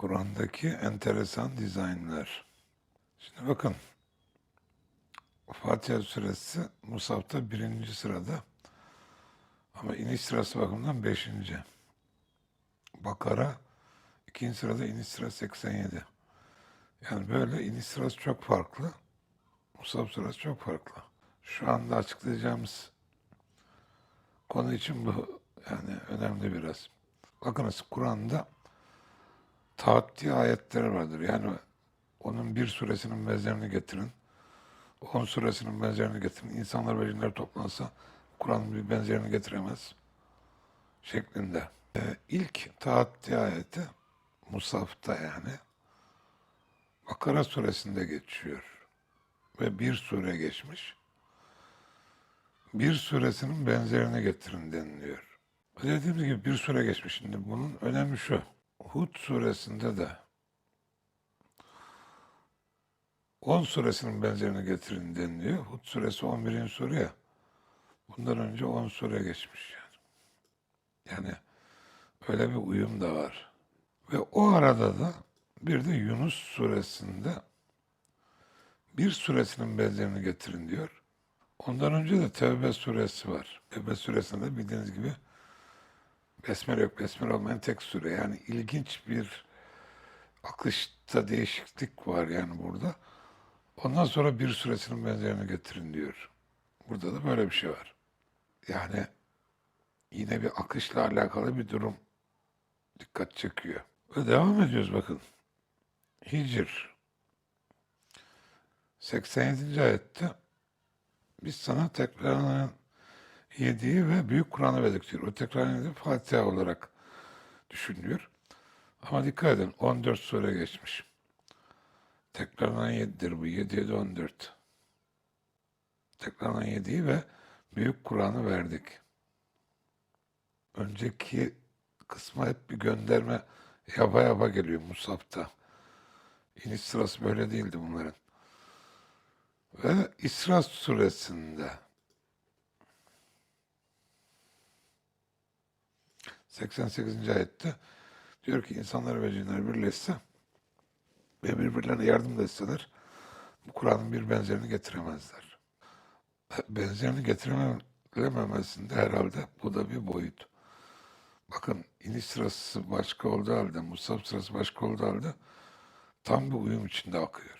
Kur'an'daki enteresan dizaynlar. Şimdi bakın. Fatiha suresi Musaf'ta birinci sırada. Ama iniş sırası bakımından beşinci. Bakara ikinci sırada iniş sırası 87. Yani böyle iniş sırası çok farklı. Musaf sırası çok farklı. Şu anda açıklayacağımız konu için bu yani önemli biraz. Bakınız Kur'an'da taatti ayetler vardır. Yani onun bir suresinin benzerini getirin. On suresinin benzerini getirin. İnsanlar ve cinler toplansa Kur'an'ın bir benzerini getiremez. Şeklinde. Ee, ilk taatti ayeti Musaf'ta yani Bakara suresinde geçiyor. Ve bir sure geçmiş. Bir suresinin benzerini getirin deniliyor. Dediğimiz gibi bir sure geçmiş. Şimdi bunun önemi şu. Hud suresinde de 10 suresinin benzerini getirin deniliyor. Hud suresi 11. sure ya. Bundan önce 10 sure geçmiş yani. Yani öyle bir uyum da var. Ve o arada da bir de Yunus suresinde bir suresinin benzerini getirin diyor. Ondan önce de Tevbe suresi var. Tevbe suresinde de bildiğiniz gibi Besmele yok. Besmele olmayan tek sure. Yani ilginç bir akışta değişiklik var yani burada. Ondan sonra bir suresinin benzerini getirin diyor. Burada da böyle bir şey var. Yani yine bir akışla alakalı bir durum dikkat çekiyor. Ve devam ediyoruz bakın. Hicr 87. ayette biz sana tekrarlanan yediği ve büyük Kur'an'ı verdik. O tekrarlanan yediği Fatiha olarak düşünülüyor. Ama dikkat edin 14 sure geçmiş. Tekrarlanan yedidir bu. 7 7 14. Tekrarlanan yediği ve büyük Kur'an'ı verdik. Önceki kısma hep bir gönderme yaba yaba geliyor Musaf'ta. İniş sırası böyle değildi bunların. Ve İsra suresinde 88. ayette diyor ki insanlar ve cinler birleşse ve birbirlerine yardım da etseler bu Kur'an'ın bir benzerini getiremezler. Benzerini getirememesinde herhalde bu da bir boyut. Bakın iniş sırası başka olduğu halde, Musab sırası başka olduğu halde tam bir uyum içinde akıyor.